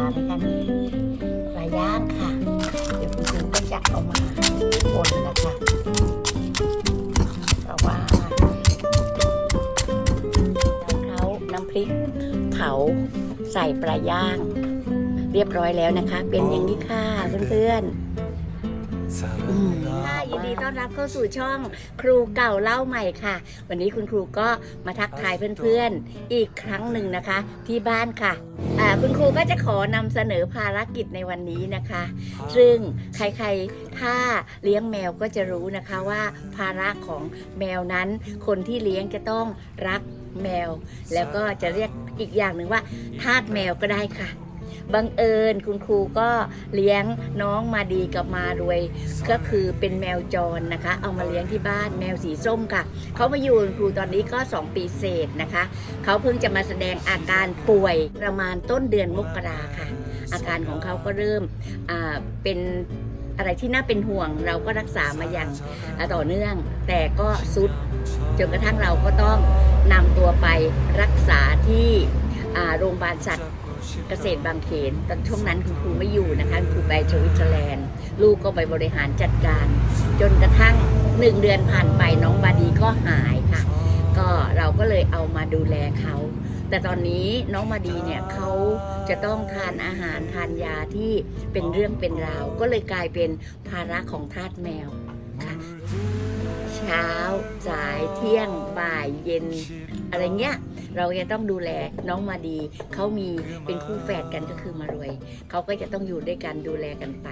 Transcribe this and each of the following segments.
าเลยค่ะนี่ปลาย่างค่ะ เดี๋ยวคุณครูก็จะเอามาบนนะคะเพราะว่าเขาน้ำพริกเผาใส่ปลาย่าง เรียบร้อยแล้วนะคะ เป็นอย่างนี้ค่ะเพื่อนๆ ค่ะยินดีต้อนรับเข้าสู่ช่องครูเก่าเล่าใหม่ค่ะ วันนี้คุณครูก็มาทักทายเพื่อนๆ อีกครั้งหนึ่งนะคะ ที่บ้านค่ะอ่าคุณครูก็จะขอนำเสนอภารกิจในวันนี้นะคะ ซึ่งใครๆถ้าเลี้ยงแมวก็จะรู้นะคะว่าภาระของแมวนั้น คนที่เลี้ยงจะต้องรักแมว แล้วก็จะเรียกอีกอย่างหนึ่งว่าทาสแมวก็ได้ค่ะ บังเอิญคุณครูก็เลี้ยงน้องมาดีกับมารวย ก็คือเป็นแมวจรนะคะ เอามาเลี้ยงที่บ้านแมวสีส้มค่ะเขามาอยู่กับครูตอนนี้ก็ 2 ปีเศษนะคะเขาเพิ่งจะมาแสดงอาการป่วยประมาณต้นเดือนมกราค่ะ อาการของเขาก็เริ่มอ่าเป็นอะไรที่น่าเป็นห่วงเราก็รักษามาอย่างอ่าต่อเนื่อง แต่ก็สุดจนกระทั่งเราก็ต้องนำตัวไปรักษาที่อ่าโรงพยาบาลสัตว์ เกษตรบางเขนตอนช่วงนั้นคุณครูไม่อยู่นะคะคุณครูไปสวิตเซอร์แลนด์ลูกก็ไปบริหารจัดการ จนกระทั่งหนึ่งเดือนผ่านไปน้องบาดีก็หายค่ะ ก็เราก็เลยเอามาดูแลเขา แต่ตอนนี้น้องมาดีเนี่ยเขาจะต้องทานอาหารทานยาที่เป็นเรื่องเป็นราว ก็เลยกลายเป็นภาระของทาสแมวค่ะ เช้าสายเที่ยงบ่ายเย็น อะไรเงี้ยเราจะต้องดูแลน้องมาดี เขามีเป็นคู่แฝดกันก็คือมารวย เขาก็จะต้องอยู่ด้วยกันดูแลกันไป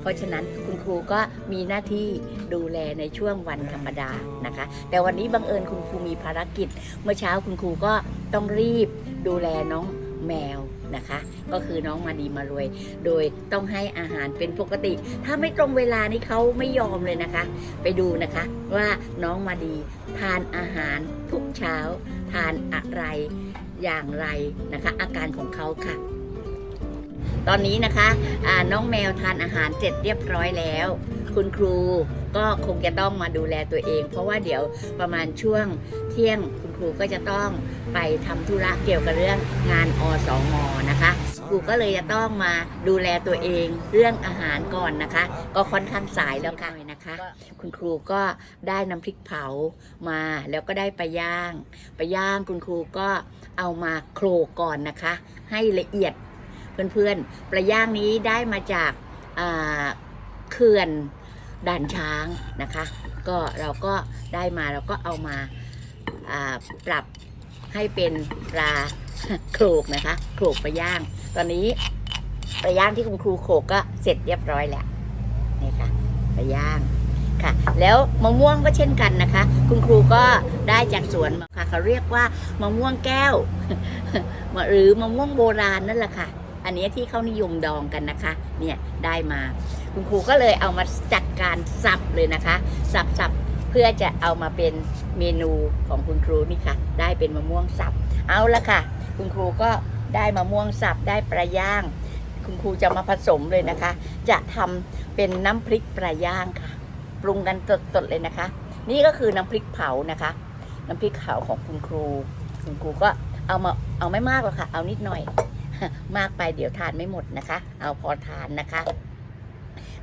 เพราะฉะนั้นคุณครูก็มีหน้าที่ดูแลในช่วงวันธรรมดานะคะ แต่วันนี้บังเอิญคุณครูมีภารกิจ เมื่อเช้าคุณครูก็ต้องรีบดูแลน้องแมวนะคะ ก็คือน้องมาดีมารวย โดยต้องให้อาหารเป็นปกติ ถ้าไม่ตรงเวลานี่เขาไม่ยอมเลยนะคะ ไปดูนะคะว่าน้องมาดีทานอาหารทุกเช้า ทานอะไรอย่างไรนะคะ อาการของเขาค่ะ ตอนนี้นะคะะน้องแมวทานอาหารเสร็จเรียบร้อยแล้ว คุณครูก็คงจะต้องมาดูแลตัวเอง เพราะว่าเดี๋ยวประมาณช่วงเที่ยงคุณครูก็จะต้องไปทำธุระเกี่ยวกับเรื่องงานอสองอนะคะ รูก็เลยจะต้องมาดูแลตัวเองเรื่องอาหารก่อนนะคะ ก็ค่อนข้างสายแล้วค่ะนะคะ คุณครูก็ได้น้ำพริกเผามาแล้วก็ได้ไปย่าง ไปย่างคุณครูก็เอามาโขลก่อนนะคะ ให้ละเอียดเพื่อนๆปลาย่างนี้ได้มาจากอ่าเขื่อนด่านช้างนะคะ ก็เราก็ได้มาเราก็เอามาปรับให้เป็นปลา โขลกนะคะโขลกไปย่าง ตอนนี้ไปย่างที่คุณครูโขลกก็เสร็จเรียบร้อยแล้วนี่ค่ะไปย่างค่ะ แล้วมะม่วงก็เช่นกันนะคะ คุณครูก็ได้จากสวนมาค่ะเขาเรียกว่ามะม่วงแก้วหรือมะม่วงโบราณนั่นแหละค่ะ อันนี้ที่เขานิยมดองกันนะคะ เนี่ยได้มา คุณครูก็เลยเอามาจัดการสับเลยนะคะ สับสับเพื่อจะเอามาเป็นเมนูของคุณครูนี่ค่ะ ได้เป็นมะม่วงสับ เอาละค่ะ คุณครูก็ได้มะม่วงสับได้ปลาย่าง คุณครูจะมาผสมเลยนะคะ จะทำเป็นน้ำพริกปลาย่างค่ะ ปรุงกันสดๆเลยนะคะ นี่ก็คือน้ำพริกเผานะคะ น้ำพริกเผาของคุณครู คุณครูก็เอามาเอาไม่มากหรอกค่ะ เอานิดหน่อย มากไปเดี๋ยวทานไม่หมดนะคะ เอาพอทานนะคะ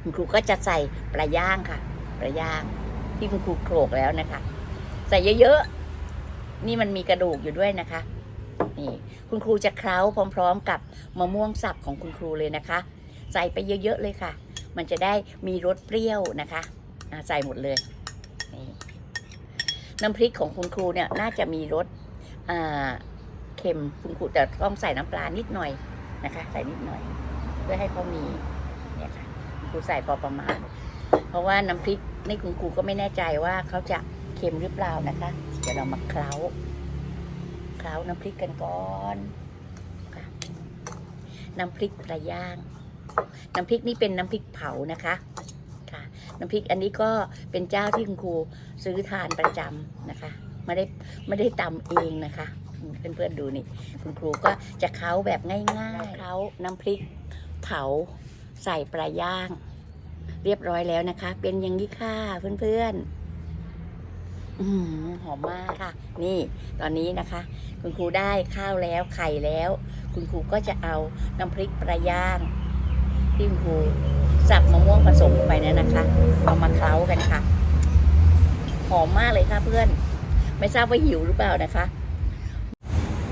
คุณครูก็จะใส่ปลาย่างค่ะปลาย่าง ที่คุณครูโขลกแล้วนะคะ ใส่เยอะๆนี่มันมีกระดูกอยู่ด้วยนะคะ นี่คุณครูจะเคล้าพร้อม ๆ กับมะม่วงสับของคุณครูเลยนะคะ ใส่ไปเยอะๆเลยค่ะ มันจะได้มีรสเปรี้ยวนะคะใส่หมดเลยนี่น้ำพริกของคุณครูเนี่ยน่าจะมีรสเค็มคุณครูแต่ต้องใส่น้ำปลานิดหน่อยนะคะ ใส่นิดหน่อย เพื่อให้เขามีเนี่ยค่ะคุณครูใส่พอประมาณ เพราะว่าน้ำพริกนี่คุณครูก็ไม่แน่ใจว่าเขาจะเค็มหรือเปล่านะคะ เดี๋ยวเรามาเคล้า เคล้าน้ำพริกกันก่อนค่ะน้ำพริกปลาย่าง น้ำพริกนี่เป็นน้ำพริกเผานะคะค่ะ น้ำพริกอันนี้ก็เป็นเจ้าที่คุณครูซื้อทานประจำนะคะไม่ได้ไม่ได้ตำเองนะคะเพื่อนๆดูนี่ คุณครูก็จะเค้าแบบง่ายๆเค้าน้ำพริกเผาใส่ปลาย่าง เรียบร้อยแล้วนะคะ เป็นอย่างนี้ค่ะเพื่อนๆ หอมมากค่ะ นี่ตอนนี้นะคะ คุณครูได้ข้าวแล้วไข่แล้ว คุณครูก็จะเอาน้ำพริกปลาย่างที่คุณครูสับมะม่วงผสมลงไปเนี่ยนะคะ เอามาเคล้ากันค่ะ หอมมากเลยค่ะเพื่อน ไม่ทราบว่าหิวหรือเปล่านะคะ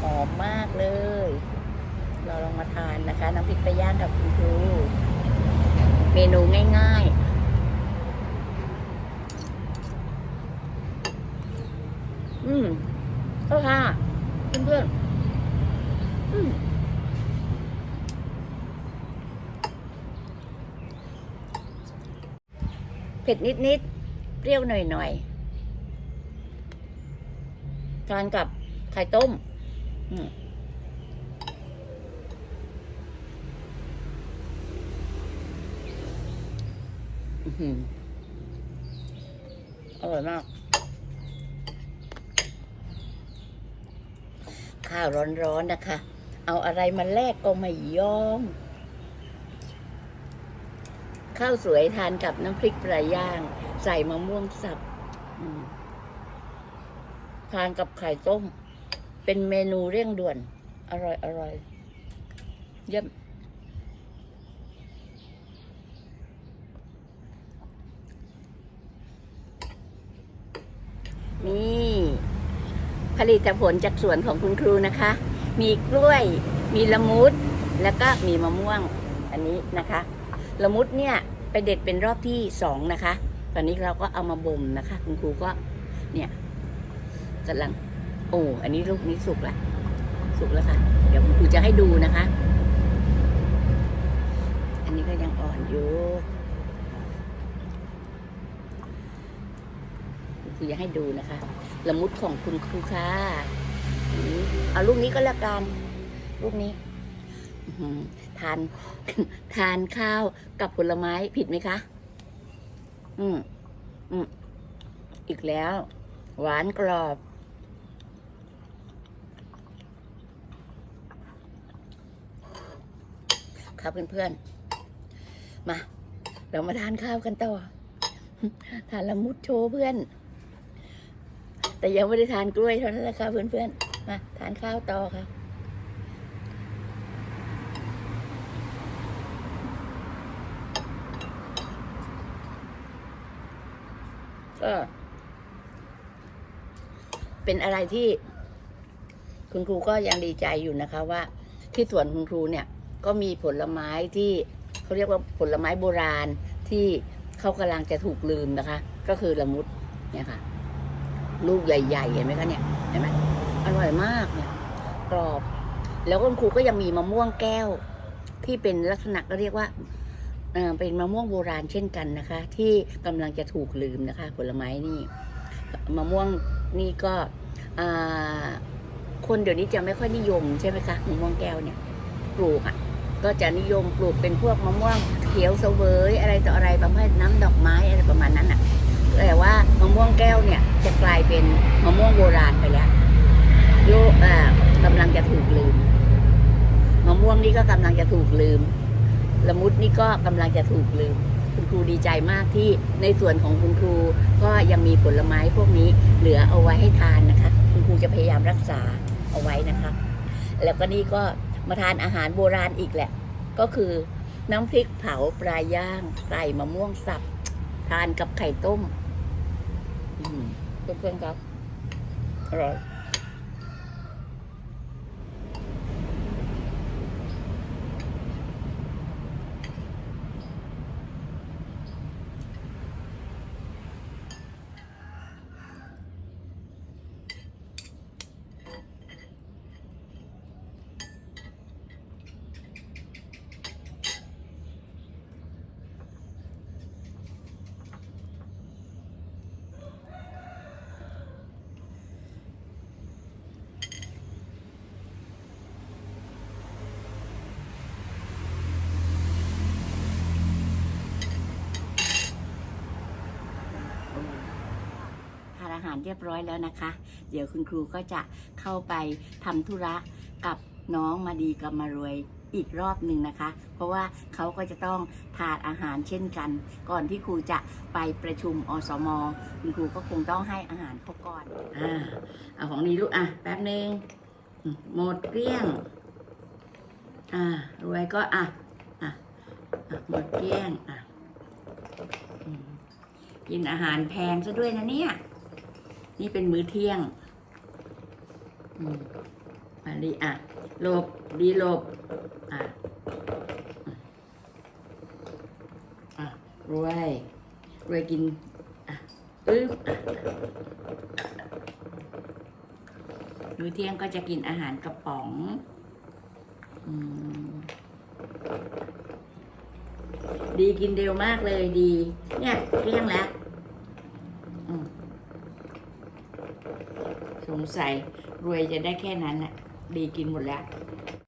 หอมมากเลย เราลองมาทานนะคะ น้ำพริกปลาย่างกับคุณครู เมนูง่าย ๆ อืมก็ค่ะเพื่อนๆอืมเผ็ดนิดๆ เปรี้ยวหน่อยๆ ทานกับไข่ต้ม อืมอื้อหืออร่อยมาก ข้าวร้อนๆนะคะ เอาอะไรมาแลกก็ไม่ยอม ข้าวสวยทานกับน้ำพริกปลาย่าง ใส่มะม่วงสับทานกับไข่ต้ม เป็นเมนูเร่งด่วน อร่อยอร่อยเยี่ยมนี่ ผลิตผลจากสวนของคุณครูนะคะ มีกล้วย มีละมุด แล้วก็มีมะม่วง อันนี้นะคะ ละมุดเนี่ยไปเด็ดเป็นรอบที่สองนะคะ ตอนนี้เราก็เอามาบ่มนะคะ คุณครูก็เนี่ยกำลัง โอ้ อันนี้ลูกนี้สุกละ สุกแล้วค่ะ เดี๋ยวคุณครูจะให้ดูนะคะ อันนี้ก็ยังอ่อนอยู่ คุณครูจะให้ดูนะคะ ละมุดของคุณครูค่ะเอาลูกนี้ก็แล้วกันลูกนี้ทานทานข้าวกับผลไม้ผิดไหมคะ อืมอืมอีกแล้ว หวานกรอบ ครับเพื่อนๆ มา เรามาทานข้าวกันต่อ ทานละมุดโชว์เพื่อน แต่ยังไม่ได้ทานกล้วยเท่านั้นแหละค่ะเพื่อนๆ มาทานข้าวต่อค่ะก็เป็นอะไรที่คุณครูก็ยังดีใจอยู่นะคะว่า ที่สวนคุณครูเนี่ย ก็มีผลไม้ที่เขาเรียกว่าผลไม้โบราณที่เขากำลังจะถูกลืมนะคะ ก็คือละมุดเนี่ยค่ะ ลูกใหญ่ๆเห็นไหมคะเนี่ยเห็นไหมอร่อยมากเนี่ยกรอบ แล้วคุณครูก็ยังมีมะม่วงแก้ว ที่เป็นลักษณะก็เรียกว่าเป็นมะม่วงโบราณเช่นกันนะคะ ที่กำลังจะถูกลืมนะคะ ผลไม้นี่มะม่วงนี่ก็คนเดี๋ยวนี้จะไม่ค่อยนิยมใช่ไหมคะมะม่วงแก้วเนี่ยปลูกอะก็จะนิยมปลูกเป็นพวกมะม่วงเขียวเสวยอะไรต่ออะไรประเภทน้ำดอกไม้อะไรประมาณนั้นอะ แต่ว่ามะม่วงแก้วเนี่ยจะกลายเป็นมะม่วงโบราณไปแล้วโลกอ่ากำลังจะถูกลืมมะม่วงนี่ก็กำลังจะถูกลืม ละมุดนี่ก็กำลังจะถูกลืม คุณครูดีใจมากที่ในส่วนของคุณครูก็ยังมีผลไม้พวกนี้เหลือเอาไว้ให้ทานนะคะ คุณครูจะพยายามรักษาเอาไว้นะคะ แล้วก็นี่ก็มาทานอาหารโบราณอีกแหละ ก็คือน้ำพริกเผาปลาย่างใส่มะม่วงสับ ทานกับไข่ต้ม อืมเพื่อนๆครับอร่อย หารเรียบร้อยแล้วนะคะ เดี๋ยวคุณครูก็จะเข้าไปทำธุระกับน้องมาดีกับมารวยอีกรอบหนึ่งนะคะ เพราะว่าเขาก็จะต้องทานอาหารเช่นกัน ก่อนที่ครูจะไปประชุมอสมคุณครูก็คงต้องให้อาหารเขาก่อนอ่าเอาของนี้ลูกอะแป๊บหนึ่งหมดเกลี้ยงอ่ารวยก็อะอะอะหมดเกลี้ยงอะกินอาหารแพงซะด้วยนะเนี่ย นี่เป็นมื้อเที่ยงอืมมาดีอะหลบดีหลบอะอะรวยรวยกินอะอึ๊บมื้อเที่ยงก็จะกินอาหารกระป๋องอืมดีกินเร็วมากเลยดี เนี่ยเที่ยงแล้วอืม สงสัยรวยจะได้แค่นั้นแหละดีกินหมดแล้ว